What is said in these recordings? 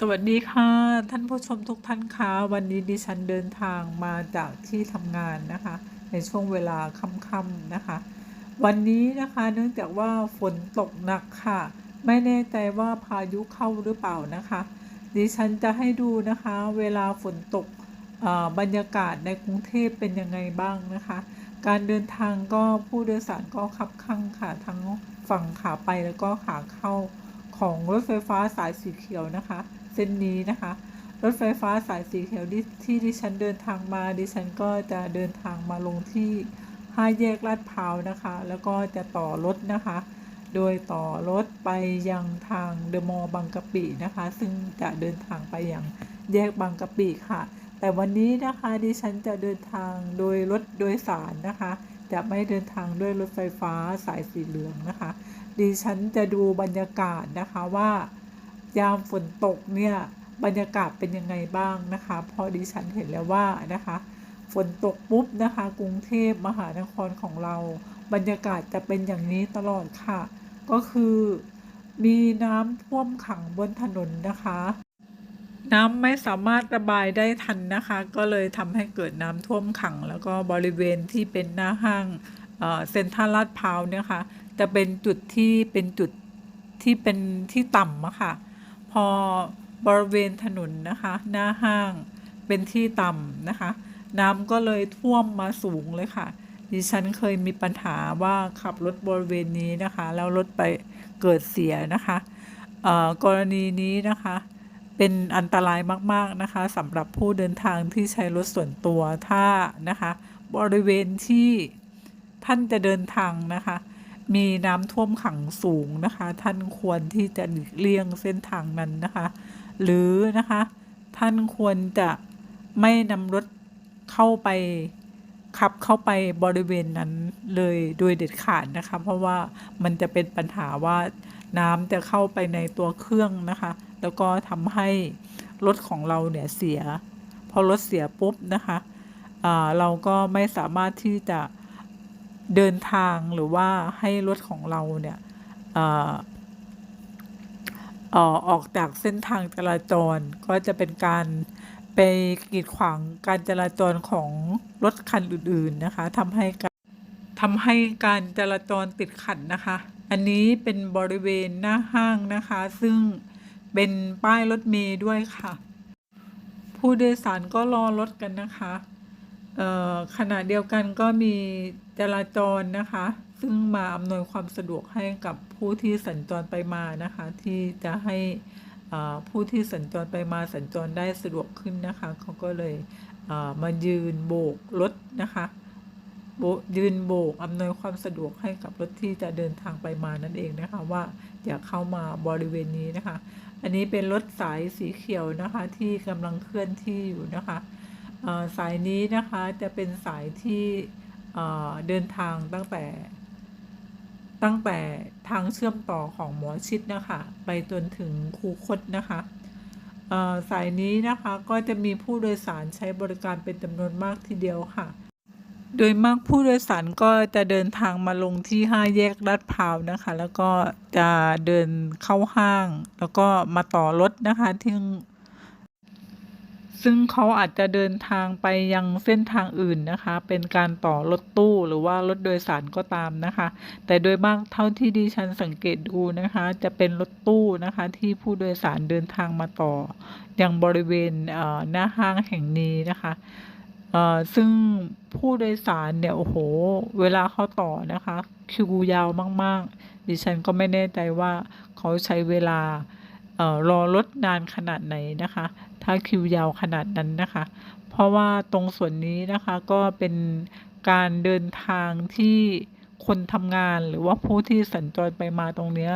สวัสดีค่ะ ท่านผู้ชมทุกท่านคะวันนี้ดิฉันเดินทางมาจากที่ทำงานนะคะ ในช่วงเวลาค่ำๆนะคะ วันนี้นะคะเนื่องจากว่าฝนตกหนักค่ะ ไม่แน่ใจว่าพายุเข้าหรือเปล่านะคะ ดิฉันจะให้ดูนะคะ เวลาฝนตกอ่อบรรยากาศในกรุงเทพเป็นยังไงบ้างนะคะ การเดินทางก็ผู้โดยสารก็คับข้างค่ะทั้งฝั่งขาไปแล้วก็ขาเข้าของรถไฟฟ้าสายสีเขียวนะคะ เส้นนี้นะคะ รถไฟฟ้าสายสีเขียวที่ดิฉันเดินทางมา ดิฉันก็จะเดินทางมาลงที่ห้าแยกลาดพร้าวนะคะ แล้วก็จะต่อรถนะคะ โดยต่อรถไปยังทางเดอะมอลล์บางกะปินะคะ ซึ่งจะเดินทางไปยังแยกบางกะปิค่ะ แต่วันนี้นะคะดิฉันจะเดินทางโดยรถโดยสารนะคะ จะไม่เดินทางด้วยรถไฟฟ้าสายสีเหลืองนะคะ ดิฉันจะดูบรรยากาศนะคะว่า ยามฝนตกเนี่ยบรรยากาศเป็นยังไงบ้างนะคะเพราะดิฉันเห็นแล้วว่านะคะฝนตกปุ๊บนะคะ กรุงเทพมหานครของเรา บรรยากาศจะเป็นอย่างนี้ตลอดค่ะ ก็คือมีน้ำท่วมขังบนถนนนะคะ น้ำไม่สามารถระบายได้ทันนะคะ ก็เลยทำให้เกิดน้ำท่วมขัง แล้วก็บริเวณที่เป็นหน้าห้างเซ็นทรัลลาดพร้าวเนี่ยค่ะจะเป็นจุดที่เป็นจุดที่เป็นที่ต่ำอะค่ะ อบริเวณถนนนะคะ หน้าห้างเป็นที่ต่ำนะคะ น้ำก็เลยท่วมมาสูงเลยค่ะ ดิฉันเคยมีปัญหาว่าขับรถบริเวณนี้นะคะ แล้วรถไปเกิดเสียนะคะกรณีนี้นะคะเป็นอันตรายมาก ๆ นะคะสำหรับผู้เดินทางที่ใช้รถส่วนตัวถ้านะคะ บริเวณที่ท่านจะเดินทางนะคะ มีน้ำท่วมขังสูงนะคะ ท่านควรที่จะหลีกเลี่ยงเส้นทางนั้นนะคะ หรือนะคะ ท่านควรจะไม่นำรถเข้าไปขับเข้าไปบริเวณนั้นเลยโดยเด็ดขาดนะคะ เพราะว่ามันจะเป็นปัญหาว่าน้ำจะเข้าไปในตัวเครื่องนะคะ แล้วก็ทำให้รถของเราเนี่ยเสีย พอรถเสียปุ๊บนะคะเราก็ไม่สามารถที่จะ เดินทางหรือว่าให้รถของเราเนี่ยออกจากเส้นทางจราจรก็จะเป็นการไปกีดขวางการจราจรของรถคันอื่น ๆนะคะทำให้การทำให้การจราจรติดขัดนะคะ อันนี้เป็นบริเวณหน้าห้างนะคะ ซึ่งเป็นป้ายรถเมล์ด้วยค่ะ ผู้โดยสารก็รอรถกันนะคะขณะเดียวกันก็มี จราจรนะคะ ซึ่งมาอำนวยความสะดวกให้กับผู้ที่สัญจรไปมานะคะ ที่จะให้ผู้ที่สัญจรไปมาสัญจรได้สะดวกขึ้นนะคะเขาก็เลยมายืนโบกรถนะคะยืนโบกอำนวยความสะดวกให้กับรถที่จะเดินทางไปมานั่นเองนะคะว่าอย่าเข้ามาบริเวณนี้นะคะ อันนี้เป็นรถสายสีเขียวนะคะที่กำลังเคลื่อนที่อยู่นะคะสายนี้นะคะจะเป็นสายที่ เดินทางตั้งแต่ ตั้งแต่ทางเชื่อมต่อของหมอชิดนะคะ ไปจนถึงคูคตนะคะสายนี้นะคะก็จะมีผู้โดยสารใช้บริการเป็นจำนวนมากทีเดียวค่ะ โดยมากผู้โดยสารก็จะเดินทางมาลงที่ห้าแยกลาดพร้าวนะคะ แล้วก็จะเดินเข้าห้าง แล้วก็มาต่อรถนะคะที่ ซึ่งเขาอาจจะเดินทางไปยังเส้นทางอื่นนะคะ เป็นการต่อรถตู้หรือว่ารถโดยสารก็ตามนะคะ แต่โดยมากเท่าที่ดิฉันสังเกตดูนะคะ จะเป็นรถตู้นะคะ ที่ผู้โดยสารเดินทางมาต่อยังบริเวณเหน้าห้างแห่งนี้นะคะซึ่งผู้โดยสารเนี่ยโอ้โห เวลาเขาต่อนะคะ คิวยาวมาก ๆ ดิฉันก็ไม่แน่ใจว่าเขาใช้เวลารอรถนานขนาดไหนนะคะ ถ้าคิวยาวขนาดนั้นนะคะ เพราะว่าตรงส่วนนี้นะคะก็เป็นการเดินทางที่คนทำงานหรือว่าผู้ที่สัญจรไปมาตรงเนี้ย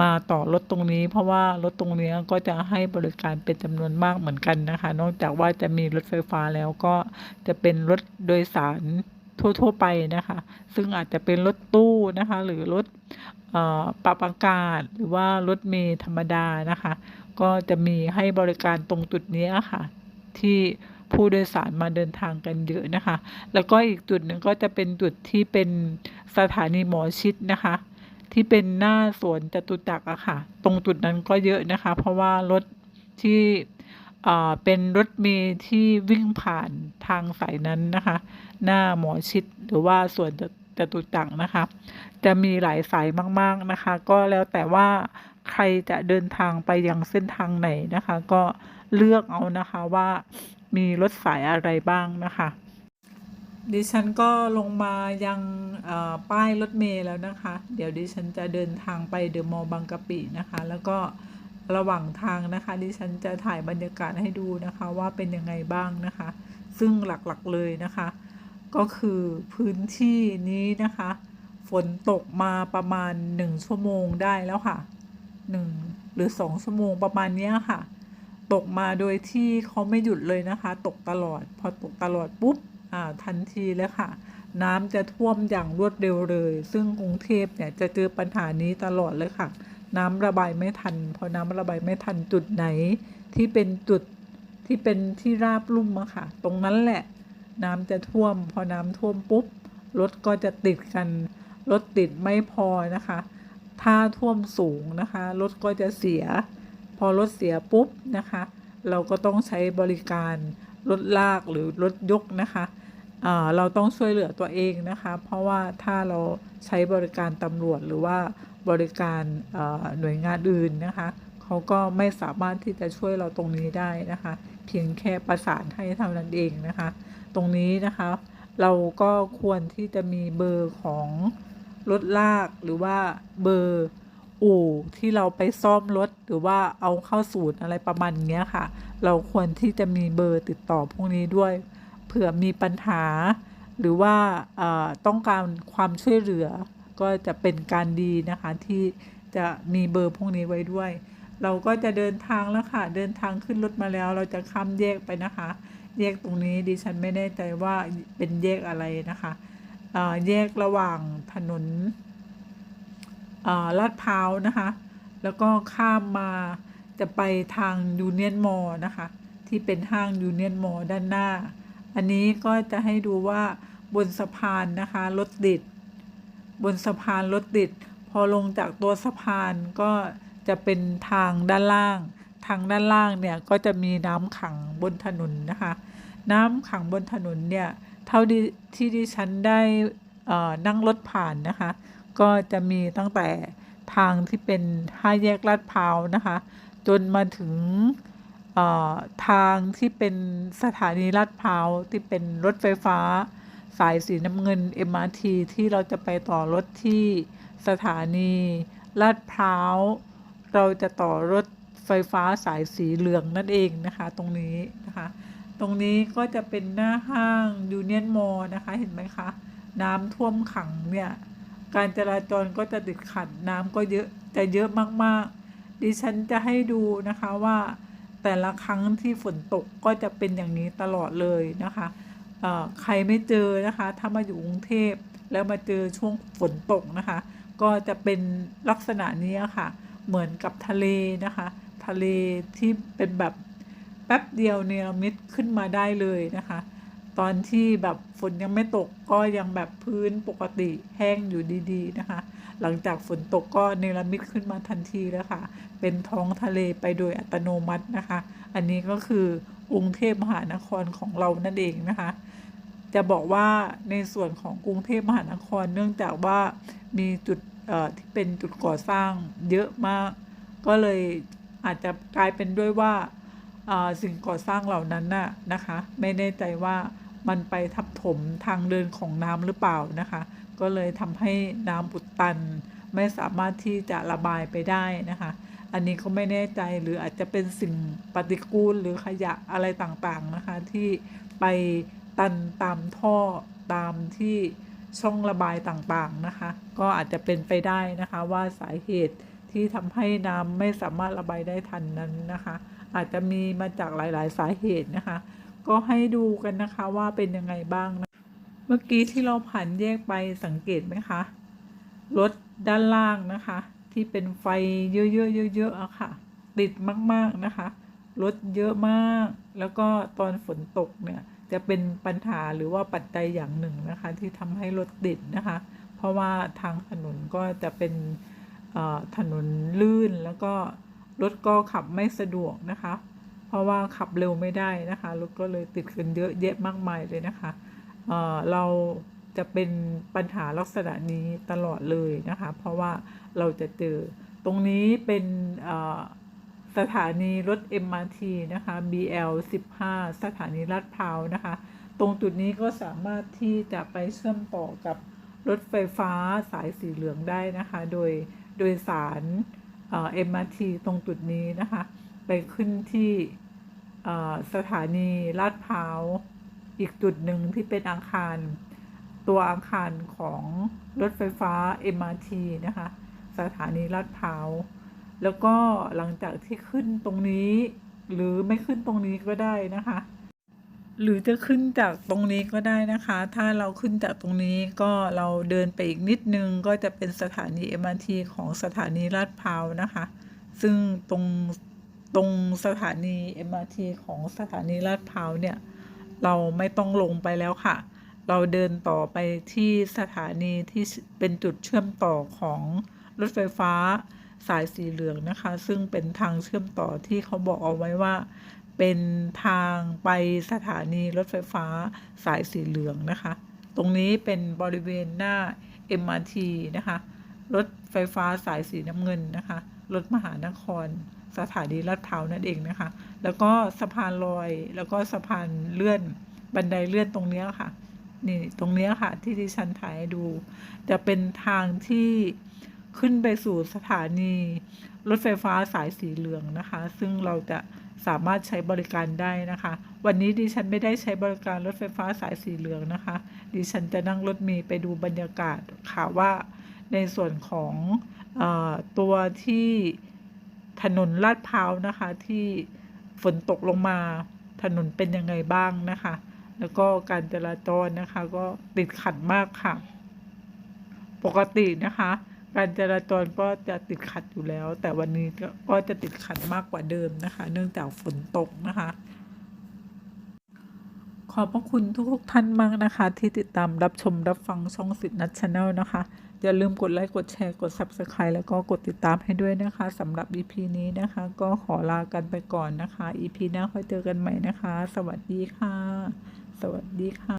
มาต่อรถตรงนี้ เพราะว่ารถตรงเนี้ยก็จะให้บริการเป็นจำนวนมากเหมือนกันนะคะ นอกจากว่าจะมีรถไฟฟ้าแล้วก็จะเป็นรถโดยสารทั่ว ๆ ไปนะคะ ซึ่งอาจจะเป็นรถตู้นะคะ หรือรถ ปรับอากาศหรือว่ารถเมล์ธรรมดานะคะ ก็จะมีให้บริการตรงจุดนี้ค่ะ ที่ผู้โดยสารมาเดินทางกันเยอะนะคะ แล้วก็อีกจุดหนึ่งก็จะเป็นจุดที่เป็นสถานีหมอชิดนะคะ ที่เป็นหน้าสวนจตุจักรอะค่ะ ตรงจุดนั้นก็เยอะนะคะ เพราะว่ารถที่เป็นรถเมล์ที่วิ่งผ่านทางสายนั้นนะคะ หน้าหมอชิดหรือว่าสวนจ จตุจักรนะคะ จะมีหลายสายมากๆนะคะ ก็แล้วแต่ว่าใครจะเดินทางไปยังเส้นทางไหนนะคะ ก็เลือกเอานะคะว่ามีรถสายอะไรบ้างนะคะดิฉันก็ลงมายังป้ายรถเมล์แล้วนะคะ เดี๋ยวดิฉันจะเดินทางไปเดอะมอลล์บางกะปินะคะ แล้วก็ระหว่างทางนะคะดิฉันจะถ่ายบรรยากาศให้ดูนะคะว่าเป็นยังไงบ้างนะคะ ซึ่งหลักๆเลยนะคะ ก็คือพื้นที่นี้นะคะ ฝนตกมาประมาณ 1 ชั่วโมงได้แล้วค่ะ 1 หรือ 2 ชั่วโมงประมาณนี้ค่ะ ตกมาโดยที่เขาไม่หยุดเลยนะคะ ตกตลอด พอตกตลอดปุ๊บอ่าทันทีเลยค่ะ น้ำจะท่วมอย่างรวดเร็วเลย ซึ่งกรุงเทพเนี่ยจะเจอปัญหานี้ตลอดเลยค่ะ น้ำระบายไม่ทัน พอน้ำระบายไม่ทันจุดไหน ที่เป็นจุดที่เป็นที่ราบลุ่มอะค่ะ ตรงนั้นแหละ น้ำจะท่วม พอน้ำท่วมปุ๊บรถก็จะติดกัน รถติดไม่พอนะคะ ถ้าท่วมสูงนะคะรถก็จะเสีย พอรถเสียปุ๊บนะคะ เราก็ต้องใช้บริการรถลากหรือรถยกนะคะเราต้องช่วยเหลือตัวเองนะคะ เพราะว่าถ้าเราใช้บริการตำรวจหรือว่าบริการหน่วยงานอื่นนะคะเขาก็ไม่สามารถที่จะช่วยเราตรงนี้ได้นะคะ เพียงแค่ประสานให้เท่านั้นเองนะคะ ตรงนี้นะคะ เราก็ควรที่จะมีเบอร์ของรถลากหรือว่าเบอร์อู่ที่เราไปซ่อมรถหรือว่าเอาเข้าศูนย์อะไรประมาณเนี้ยค่ะ เราควรที่จะมีเบอร์ติดต่อพวกนี้ด้วย เผื่อมีปัญหา หรือว่าต้องการความช่วยเหลือ ก็จะเป็นการดีนะคะที่จะมีเบอร์พวกนี้ไว้ด้วย เราก็จะเดินทางแล้วค่ะ เดินทางขึ้นรถมาแล้ว เราจะข้ามแยกไปนะคะ แยกตรงนี้ดิฉันไม่แน่ใจว่าเป็นแยกอะไรนะคะเอ่อแยกระหว่างถนนอ่อลาดพร้าวนะคะ แล้วก็ข้ามมาจะไปทางยูเนียนมอลนะคะ ที่เป็นห้างยูเนียนมอลด้านหน้า อันนี้ก็จะให้ดูว่าบนสะพานนะคะรถติด บนสะพานรถติด พอลงจากตัวสะพานก็จะเป็นทางด้านล่าง ทางด้านล่างเนี่ยก็จะมีน้ำขังบนถนนนะคะ น้ำขังบนถนนเนี่ยเท่าที่ที่ดิฉันได้นั่งรถผ่านนะคะ ก็จะมีตั้งแต่ทางที่เป็นห้าแยกลาดพร้าวนะคะ จนมาถึงทางที่เป็นสถานีลาดพร้าวที่เป็นรถไฟฟ้า สายสีน้ำเงิน MRT ที่เราจะไปต่อรถที่สถานีลาดพร้าว เราจะต่อรถ ไฟฟ้าสายสีเหลืองนั่นเองนะคะตรงนี้นะคะ ตรงนี้ก็จะเป็นหน้าห้างยูเนียนมอนะคะเห็นไหมคะน้ำท่วมขังเนี่ยการจราจรก็จะติดขัดน้ำก็เยอะจะเยอะมากๆ ดิฉันจะให้ดูนะคะว่าแต่ละครั้งที่ฝนตกก็จะเป็นอย่างนี้ตลอดเลยนะคะใครไม่เจอนะคะถ้ามาอยู่กรุงเทพแล้วมาเจอช่วงฝนตกนะคะ ก็จะเป็นลักษณะนี้ค่ะ เหมือนกับทะเลนะคะ ทะเลที่เป็นแบบแป๊บเดียวเนรมิตขึ้นมาได้เลยนะคะ ตอนที่แบบฝนยังไม่ตกก็ยังแบบพื้นปกติแห้งอยู่ดีๆนะคะ หลังจากฝนตกก็เนรมิตขึ้นมาทันทีแล้วค่ะ เป็นท้องทะเลไปโดยอัตโนมัตินะคะ อันนี้ก็คือกรุงเทพมหานครของเรานั่นเองนะคะ จะบอกว่าในส่วนของกรุงเทพมหานครเนื่องจากว่ามีจุดที่เป็นจุดก่อสร้างเยอะมาก ก็เลย อาจจะกลายเป็นด้วยว่าสิ่งก่อสร้างเหล่านั้นน่ะนะคะ ไม่แน่ใจว่ามันไปทับถมทางเดินของน้ำหรือเปล่านะคะ ก็เลยทำให้น้ำอุดตัน ไม่สามารถที่จะระบายไปได้นะคะ อันนี้ก็ไม่แน่ใจหรืออาจจะเป็นสิ่งปฏิกูลหรือขยะอะไรต่างๆนะคะ ที่ไปตันตามท่อตามที่ช่องระบายต่างๆนะคะ ก็อาจจะเป็นไปได้นะคะว่าสาเหตุ ที่ทำให้น้ำไม่สามารถระบายได้ทันนั้นนะคะ อาจจะมีมาจากหลาย ๆ สาเหตุนะคะ ก็ให้ดูกันนะคะว่าเป็นยังไงบ้างนะเมื่อกี้ที่เราผ่านแยกไปสังเกตไหมคะรถด้านล่างนะคะ ที่เป็นไฟเยอะๆเยอะๆอะค่ะ ติดมากๆนะคะรถเยอะมาก แล้วก็ตอนฝนตกเนี่ยจะเป็นปัญหาหรือว่าปัจจัยอย่างหนึ่งนะคะ ที่ทำให้รถติดนะคะ เพราะว่าทางถนนก็จะเป็น ถนนลื่นแล้วก็รถก็ขับไม่สะดวกนะคะ เพราะว่าขับเร็วไม่ได้นะคะรถก็เลยติดกันเยอะแยะมากมายเลยนะคะเเราจะเป็นปัญหาลักษณะนี้ตลอดเลยนะคะ เพราะว่าเราจะเจอตรงนี้เป็นสถานีรถ MRT นะคะ BL 15 สถานีลาดพร้าวนะคะ ตรงจุดนี้ก็สามารถที่จะไปเชื่อมต่อกับรถไฟฟ้าสายสีเหลืองได้นะคะ โดย ดยสารเอ่อ MRT ตรงจุดนี้นะคะ ไปขึ้นที่สถานีลาดพร้าวอีกจุดหนึ่งที่เป็นอาคาร ตัวอาคารของรถไฟฟ้า MRT นะคะ สถานีลาดพร้าวแล้วก็หลังจากที่ขึ้นตรงนี้ หรือไม่ขึ้นตรงนี้ก็ได้นะคะ หรือจะขึ้นจากตรงนี้ก็ได้นะคะ ถ้าเราขึ้นจากตรงนี้ก็เราเดินไปอีกนิดนึงก็จะเป็นสถานี MRT ของสถานีลาดพร้าวนะคะ ซึ่งตรงตรงสถานี MRT ของสถานีลาดพร้าวเนี่ย เราไม่ต้องลงไปแล้วค่ะ เราเดินต่อไปที่สถานีที่เป็นจุดเชื่อมต่อของรถไฟฟ้าสายสีเหลืองนะคะ ซึ่งเป็นทางเชื่อมต่อที่เขาบอกเอาไว้ว่า เป็นทางไปสถานีรถไฟฟ้าสายสีเหลืองนะคะ ตรงนี้เป็นบริเวณหน้า MRT นะคะ รถไฟฟ้าสายสีน้ำเงินนะคะ รถมหานคร สถานีลาดพร้าวนั่นเองนะคะ แล้วก็สะพานลอย แล้วก็สะพานเลื่อน บันไดเลื่อนตรงนี้ค่ะ นี่ตรงนี้ค่ะที่ดิฉันถ่ายให้ดู จะเป็นทางที่ขึ้นไปสู่สถานี รถไฟฟ้าสายสีเหลืองนะคะ ซึ่งเราจะ สามารถใช้บริการได้นะคะ วันนี้ดิฉันไม่ได้ใช้บริการรถไฟฟ้าสายสีเหลืองนะคะ ดิฉันจะนั่งรถมล์ไปดูบรรยากาศค่ะว่าในส่วนของอตัวที่ถนนลาดพร้าวนะคะ ที่ฝนตกลงมาถนนเป็นยังไงบ้างนะคะ แล้วก็การจราจรนะคะ ก็ติดขัดมากค่ะ ปกตินะคะ การจราจรก็จะติดขัดอยู่แล้ว แต่วันนี้ก็จะติดขัดมากกว่าเดิมนะคะ เนื่องจากฝนตกนะคะ ขอบพระคุณทุกๆท่านมากนะคะ ที่ติดตามรับชมรับฟังช่องสิทธิ์นัทชาแนลนะคะ อย่าลืมกดไลค์กดแชร์กด Subscribe แล้วก็กดติดตามให้ด้วยนะคะสำหรับ EP นี้นะคะ ก็ขอลากันไปก่อนนะคะ EP หน้าค่อยเจอกันใหม่นะคะ สวัสดีค่ะ สวัสดีค่ะ